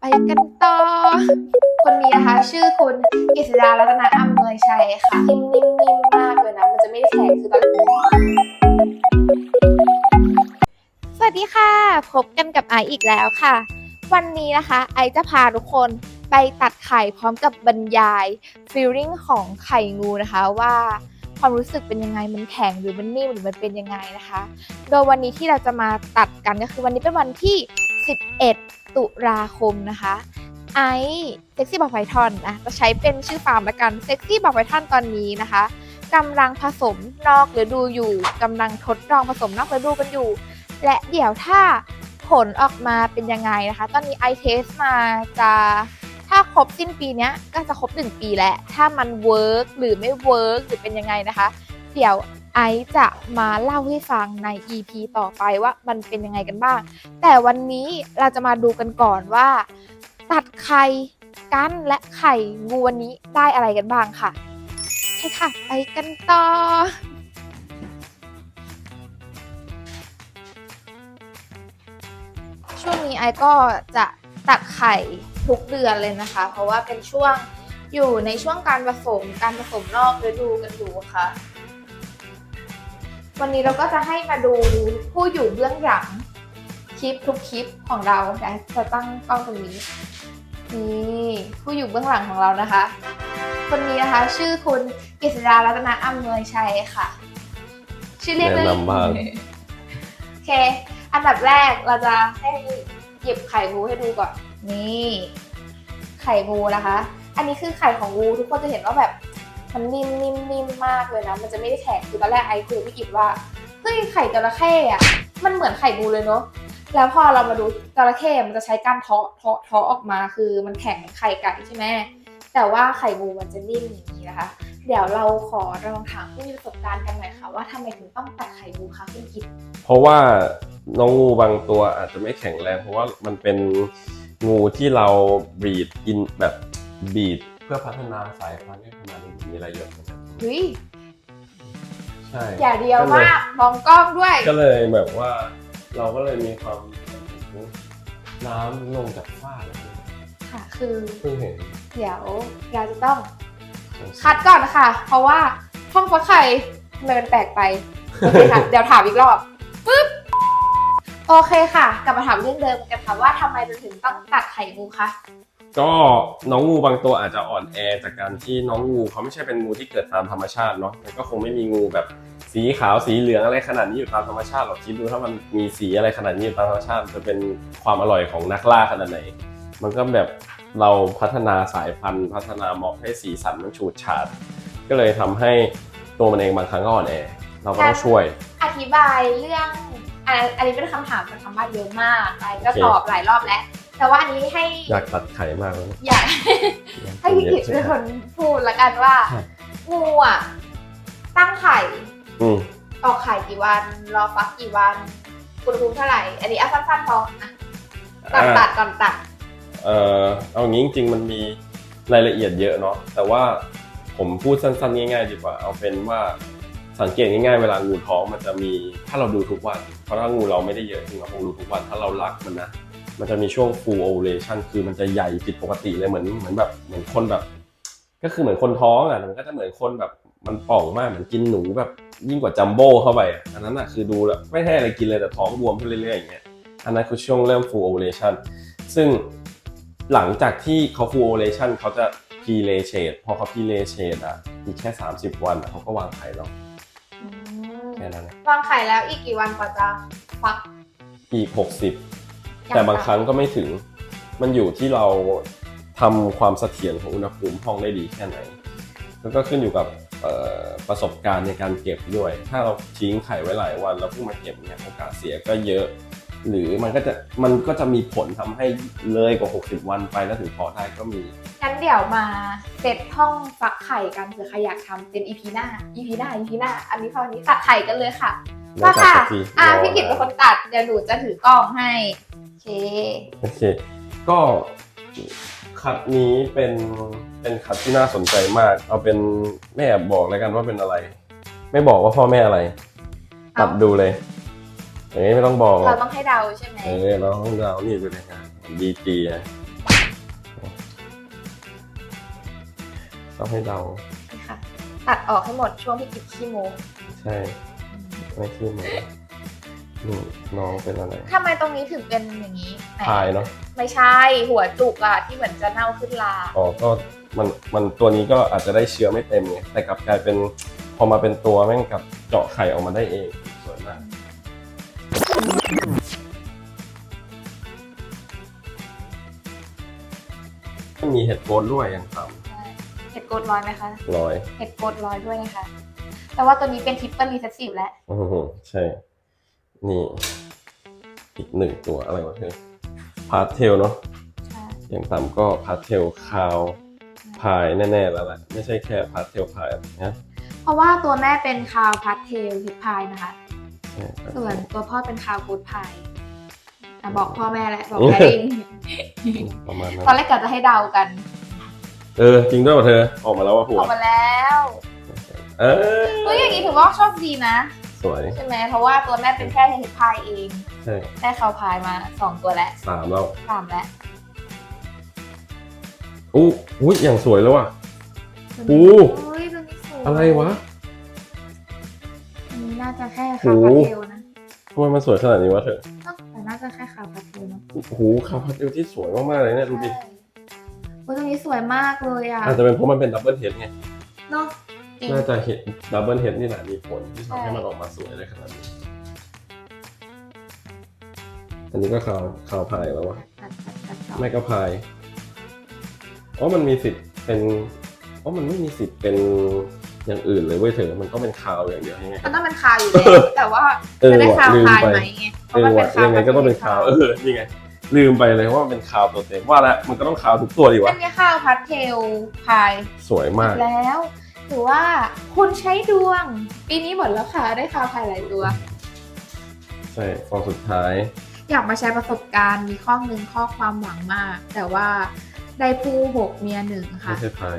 ไปกันต่อ คนนี้นะคะ ชื่อคุณกฤษดารัตนาอำนวยชัยค่ะ นิ่มๆๆมมากเลยนะ มันจะไม่ได้แข็งคือตอนสวัสดีค่ะ พบกันกับไออีกแล้วค่ะ วันนี้นะคะ ไอจะพาทุกคนไปตัดไข่พร้อมกับบรรยาย feeling ของไข่งูนะคะว่าความรู้สึกเป็นยังไง มันแข็งหรือมันนิ่มหรือมันเป็นยังไงนะคะ โดยวันนี้ที่เราจะมาตัดกันก็คือวันนี้เป็นวันที่ 11 ตุลาคมนะคะไอเซ็กซี่บอกไพทอนนะจะใช้เป็นชื่อฟาร์มละกันเซ็กซี่บอกไพทอนตอนนี้นะคะกำลังผสมนอกฤดูอยู่กำลังทดลองผสมนอกฤดูกันอยู่ และเดี๋ยวถ้าผลออกมาเป็นยังไงนะคะ ตอนนี้ไอเทสมาจะถ้าครบสิ้นปีนี้ก็จะครบ 1 ปีแล้ว ถ้ามันเวิร์กหรือไม่เวิร์กหรือเป็นยังไงนะคะ เดี๋ยว ไอซ์จะมาเล่าให้ฟังใน EP ต่อไปว่ามันเป็นยังไงกันบ้าง แต่วันนี้เราจะมาดูกันก่อนว่า ตัดไข่กันและไข่งูวันนี้ได้อะไรกันบ้างค่ะโอเคค่ะ ไปกันต่อ ช่วงนี้ไอก็จะตัดไข่ทุกเดือนเลยนะคะ เพราะว่าเป็นช่วงอยู่ในช่วงการผสมการผสมนอกฤดูกันอยู่ค่ะ วันนี้เราก็จะให้มาดูผู้อยู่เบื้องหลังคลิปทุกคลิปของเราเดี๋ยวจะตั้งกล้องตรงนี้นี่ผู้อยู่เบื้องหลังของเรานะคะ คนนี้นะคะ ชื่อคุณกฤษดารัตนาอำนวยชัยค่ะ ชื่อเรียกเลยแนะนำบ้างโอเค อันดับแรกเราจะให้หยิบไข่งูให้ดูก่อน นี่ ไข่งูนะคะ อันนี้คือไข่ของงูทุกคนจะเห็นว่าแบบ มันนิ่มนิ่มนิ่มมากเลยนะ มันจะไม่ได้แข็งคือตอนแรกไอคุยพี่กิจว่าเฮ้ยไข่จระเข้อะมันเหมือนไข่งูเลยเนาะแล้วพอเรามาดูจระเข้มันจะใช้การเทาะเทาะเทาะออกมาคือมันแข็งเหมือนไข่ไก่ใช่ไหมแต่ว่าไข่งูมันจะนิ่มอย่างนี้นะคะ เดี๋ยวเราขอลองถามผู้มีประสบการณ์กันหน่อยค่ะว่าทำไมถึงต้องตัดไข่งูคะคุณกิจเพราะว่าน้องงูบางตัวอาจจะไม่แข็งแรงเพราะว่ามันเป็นงูที่เราบีดอินแบบบีด พื่อพัฒนาสายพันธุ์ให้พัฒนามีอะไรเยอะนะครับเฮ้ยใช่อย่าเดียวมากมองกล้องด้วย ก็เลยแบบว่าเราก็เลยมีความน้ำลงจากฟ้าเลยค่ะ คือเพิ่งเห็นเดี๋ยวเราจะต้องคัดก่อนนะคะเพราะว่าห้องฟักไข่ทำไมมันแปลกไปโอเคค่ะเดี๋ยวถามอีกรอบปึ๊บโอเคค่ะ กลับมาถามเรื่องเดิมกันค่ะว่าทำไมเราถึงต้องตัดไข่งูคะ ก็น้องงูบางตัวอาจจะอ่อนแอจากการที่น้องงูเขาไม่ใช่เป็นงูที่เกิดตามธรรมชาติเนาะมันก็คงไม่มีงูแบบสีขาวสีเหลืองอะไรขนาดนี้อยู่ตามธรรมชาติหรอกคิดดูถ้ามันมีสีอะไรขนาดนี้อยู่ตามธรรมชาติจะเป็นความอร่อยของนักล่าขนาดไหน มันก็แบบเราพัฒนาสายพันธุ์ พัฒนาเหมาะให้สีสันมันฉูดฉาดก็เลยทำให้ตัวมันเองบางครั้งก็อ่อนแอเราก็ต้องช่วย อธิบายเรื่องอันนี้เป็นคำถามเป็นคำว่าเยอะมากไปก็ตอบหลายรอบแล้ว แต่ว่าอันนี้ให้อยากตัดไข่มากเลยอยากให้พี่กิจเป็นคนพูดละกันว่าครับงูอะ ตั้งไข่อืมออกไข่กี่วัน รอฟักกี่วันอุณหภูมิเท่าไหร่ อันนี้เอาสั้นๆพอนะก่อนตัดก่อนตัด เอ่อเอางี้จริงๆมันมีรายละเอียดเยอะเนาะแต่ว่าผมพูดสั้นๆ ง่าย ๆ ดีกว่า เอาเป็นว่าสังเกตง่ายๆ เวลางูท้องมันจะมีถ้าเราดูทุกวัน เพราะถ้างูเราไม่ได้เยอะจริงเราคงดูทุกวันถ้าเรารักมันนะ มันจะมีช่วง full ovulation คือมันจะใหญ่ผิดปกติเลยเหมือนเหมือนแบบเหมือนคนแบบ ก็คือเหมือนคนท้องอะมันก็จะเหมือนคนแบบมันป่องมากเหมือนกินหนูแบบยิ่งกว่าจัมโบ้เข้าไปอะอันนั้นอะคือดูแล้วไม่ให้อะไรกินเลยแต่ท้องบวมขึ้นเรื่อยๆอย่างเงี้ยอันนั้นคือช่วงเริ่ม full ovulation ซึ่งหลังจากที่เขา full ovulation เขาจะ pre-lachate พอเขา pre-lachate อะอีกแค่ 30 วันอะเขาก็วางไข่แล้วอืมแค่นั้นนะวางไข่แล้วอีกกี่วันกว่าจะฟักอีก 60 แต่บางครั้งก็ไม่ถึง มันอยู่ที่เราทำความเสถียรของอุณหภูมิห้องได้ดีแค่ไหนแล้วก็ขึ้นอยู่กับเอ่อประสบการณ์ในการเก็บด้วย ถ้าเราทิ้งไข่ไว้หลายวันแล้วเพิ่งมาเก็บเนี่ยโอกาสเสียก็เยอะ หรือมันก็จะมันก็จะมีผลทำให้เลยกว่า 60 วันไปแล้วถึงพอได้ก็มี งั้นเดี๋ยวมาเซตห้องฟักไข่กันเผื่อใครอยากทำเป็น EP หน้า EP หน้า EP หน้า อันนี้พออันนี้ตัดไข่กันเลยค่ะ ได้ค่ะ สักอะพี่กิตเป็นคนตัด เดี๋ยวหนูจะถือกล้องให้ โอเค โอเค ก็คัดนี้เป็นเป็นคัดที่น่าสนใจมาก เอาเป็นแม่บอกแล้วกันว่าเป็นอะไร ไม่บอกว่าพ่อแม่อะไร ตัดดูเลยอย่างนี้ไม่ต้องบอกเราต้องให้เดาใช่ไหม เออเราต้องเดานี่เป็นงานดีจีนะต้องให้เดาค่ะ ตัดออกให้หมดช่วงพี่กิตขี้โมใช่ ไม่ขี้หมูนี่น้องเป็นอะไรทำไมตรงนี้ถึงเป็นอย่างนี้ไหนพายเนาะไม่ใช่หัวจุกอะที่เหมือนจะเน่าขึ้นลา อ๋อก็มันมันตัวนี้ก็อาจจะได้เชื้อไม่เต็มไงแต่กลับกลายเป็นพอมาเป็นตัวแม่งกลับเจาะไข่ออกมาได้เองสวยมากไม่มีเห็ดโกนด้วยอย่างต่ใช่เห็ดโกดร้อยไหมคะำร้อย เห็ดโกดร้อยด้วยนะคะ แต่ว่าตัวนี้เป็นทริปเปิลรีเซสซีฟแล้ว โอ้โหใช่ นี่ อีกหนึ่งตัวอะไรวะเธอพาสเทลเนาะใช่ อย่างต่ำก็พาสเทลคาวพายแน่ๆแล้วแหละไม่ใช่แค่พาสเทลพายนะเพราะว่าตัวแม่เป็นคาวพัทเทลฮิปพายนะคะ ใช่ครับส่วนตัวพ่อเป็นคาวกูดพายอะบอกพ่อแม่แหละบอกแม่ดิงประมาณนั้นตอนแรกกะจะให้เดากัน เออ จริงด้วยป่ะเธอ ออกมาแล้วว่าหัอวอกมาแล้ว เออเฮ้ยอย่างนี้ถือว่าโชคดีนะ สวย ใช่ไหมเพราะว่าตัวแม่เป็นแค่ฮิปพายเองใช่ได้คาวพายมาสองตัวแล้วสามแล้วสามแล้วอู้อุ้ยอย่างสวยแล้วว่ะตัวโอ้นี้เฮ้ยตัวนี้สวยอะไรวะอันนี้น่าจะแค่คาวพัทเทลนะทำไมมันสวยขนาดนี้วะเธอเอ้าแต่น่าจะแค่คาวพัทเทลเนอะโอ้โหคาวพาสเทลที่สวยมากๆเลยเนี่ยดูดิใช่โอ้ยตัวนี้สวยมากเลยอะอาจจะเป็นเพราะมันเป็นดับเบิลเฮดไง เนาะ จริง น่าจะเห็นดับเบิลเฮดนี่แหละมีผลที่ใช่ทำให้มันออกมาสวยเลยขนาดนี้ อันนี้ก็คาวคาวพายแล้ววะตัดตัดตัดต่อไม่ก็พายอ๋อมันมีสิทธิ์เป็นอ๋อมันไม่มีสิทธิ์เป็นอย่างอื่นเลยเว้ยเธอมันต้องเป็นคาวอย่างเดียวยังไง มันต้องเป็นคาวอยู่แล้วแต่ว่าเออจะได้ว่ะคาวลืมพายไป ไหมไงเพเอราะอมันเป็นคาวว่ะยังไงก็ต้องเป็นคาวเออนี่ไง ลืมไปเลยว่ามันเป็นคาวตัวเต็มว่าแล้วมันก็ต้องคาวทุกตัวดีอัวะนนี้คาวพัทเทลพายสวยมากแล้ว ถือว่าคุณใช้ดวง ปีนี้หมดแล้วค่ะ ได้คาวพายหลายตัว ใช่ฟองสุดท้าย อยากมาแชร์ประสบการณ์มีข้อหนึ่งข้อความหวังมาก แต่ว่าได้ผู้หกเมียหนึ่งไม่ค่ะใช่พาย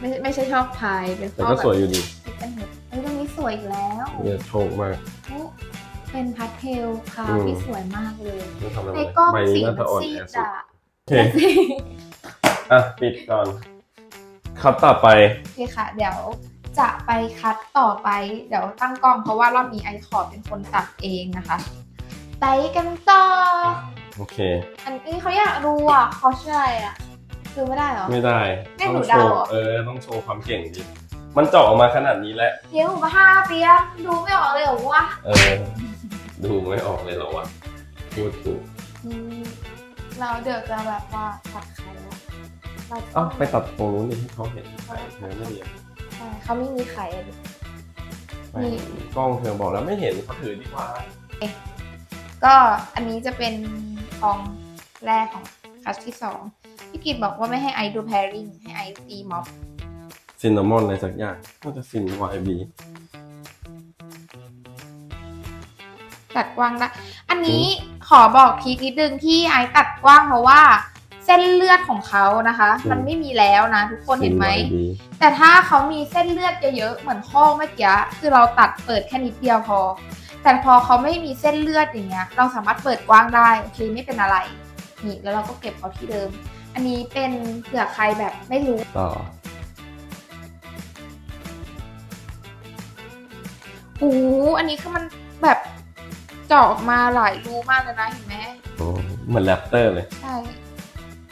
ไม่ไม่ใช่ชอบพายเป็นแต่ข้อก็แบบสวยอยู่ดีคิดกันเหตุเอ้ยตรงนี้สวยอีกแล้วเนี่ยโชคมากโอ้เป็นพัทเทลคาวอืม ที่สวยมากเลย ไม่ทำอะไรในกล้องใบสีนี้น่ามัจะนอ่อนซีแอดสุดอะโอเค อะปิดก่อน คัดต่อไป โอเคค่ะ เดี๋ยวจะไปคัดต่อไปเดี๋ยวตั้งกล้องเพราะว่ารอบนี้ไอขอเป็นคนตัดเองนะคะ ไปกันต่อ โอเค อันนี้เขาอยากรู้อะเขาชื่ออะไรอะคือไม่ได้เหรอ ไม่ได้ให้หต้นูองโชเดาว์เหรอ เออต้องโชว์ความเก่งดิมันเจาะออกมาขนาดนี้แล้วเดี๋ยวหนูมาห้าปีแล้วดูไม่ออกเลยเหรอวะเออ ดูไม่ออกเลยเหรอวะพูดถูกอืมเราเดี๋ยวจะแบบว่าตัดใครแล้ว เราเอ้าไปตัดตรงนู้นดิให้เขาเห็นไปเธอไม่เรียนใช่เขาไม่มีไข่อะดิไปกล้องเธอบอกแล้วไม่เห็นเขาถือดีกว่าก็อันนี้จะเป็นกองแรกของคัสที่สองพี่กิตบอกว่าไม่ให้ไอซ์ดูแพริงให้ไอซ์ตีม็อบซินนามอนอะไรสักอย่างน่าจะซินวายบีตัดกว้างได้อันนี้ขอบอกพีคนิดนึงที่ไอซ์ตัดกว้างเพราะว่า เส้นเลือดของเขานะคะ มันไม่มีแล้วนะทุกคนเห็นไหมบีแต่ถ้าเขามีเส้นเลือดเยอะๆเหมือนข้อเมื่อกี้คือเราตัดเปิดแค่นิดเดียวพอ แต่พอเขาไม่มีเส้นเลือดอย่างเงี้ย เราสามารถเปิดกว้างได้โอเคไม่เป็นอะไรนี่แล้วเราก็เก็บเขาที่เดิม อันนี้เป็นเผื่อใครแบบไม่รู้ต่อโอ้โหอันนี้คือมันแบบเจาะออกมาหลายรูมากเลยนะเห็นไหมโอ้เหมือนแรปเตอร์เลย ใช่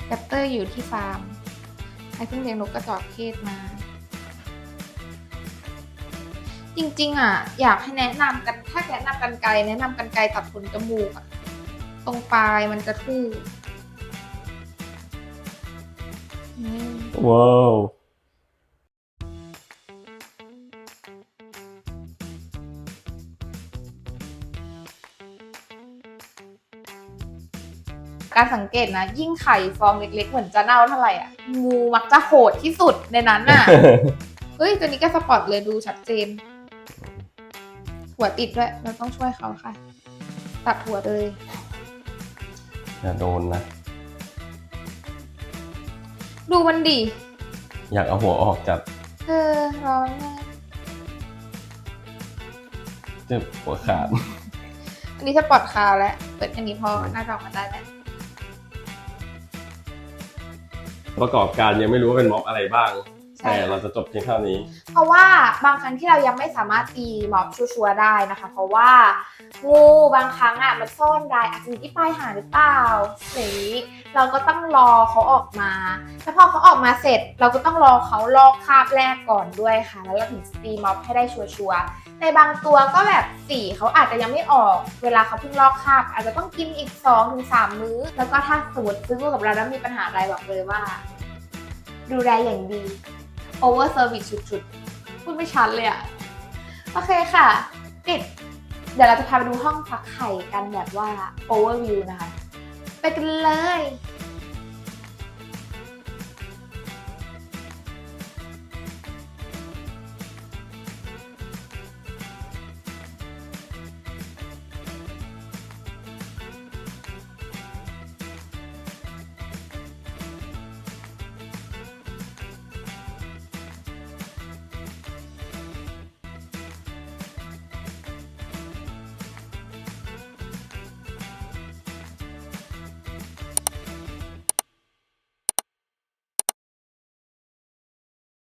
แรปเตอร์อยู่ที่ฟาร์มไอเพิ่งเลี้ยงนกกระจอกเทศมา จริงๆอะ อยากให้แนะนำกันถ้าแนะนำกันไกลแนะนำกันไกลตัดขนจมูกอะ ตรงปลายมันจะทู่อว้าว การสังเกตนะ ยิ่งไข่ฟองเล็กๆ เหมือนจะเน่าเท่าไหร่อะงูมักจะโหดที่สุดในนั้นน่ะเฮ้ยตัวนี้ก็สปอร์ตเลยดูชัดเจน หัวติดด้วยเราต้องช่วยเขาค่ะ ตัดหัวเลยอย่าโดนนะ ดูมันดิอยากเอาหัวออกจัดเออร้อนมากเจ็บหัวขาด อันนี้สปอร์ตคาวแล้ว เปิดอันนี้พอน่าจะออกมาได้แล้ว ประกอบการยังไม่รู้ว่าเป็นม็อบอะไรบ้าง แต่เราจะจบเพียงเท่านี้ เพราะว่าบางครั้งที่เรายังไม่สามารถตีม็อบชัวร์ๆได้นะคะ เพราะว่างูบางครั้งอะมันซ่อนได้อาจจะอยู่ที่ปลายหางหรือเปล่าอย่างนี้เราก็ต้องรอเขาออกมาแล้วพอเขาออกมาเสร็จ เราก็ต้องรอเขาลอกคราบแรกก่อนด้วยค่ะ แล้วเราถึงจะตีม็อบให้ได้ชัวร์ๆในบางตัวก็แบบสีเขาอาจจะยังไม่ออก เวลาเขาเพิ่งลอกคราบ อาจจะต้องกินอีก2อถึงสมื้อ แล้วก็ถ้าสมมติซื้องูกับเราแล้วมีปัญหาอะไรบอกเลยว่า ดูแลอย่างดี โอเวอร์เซอร์วิสชุดๆพูดไม่ชัดเลยอะโอเคค่ะปิดเดี๋ยวเราจะพาไปดูห้องฟักไข่กันแบบว่าโอเวอร์วิวนะคะ ไปกันเลย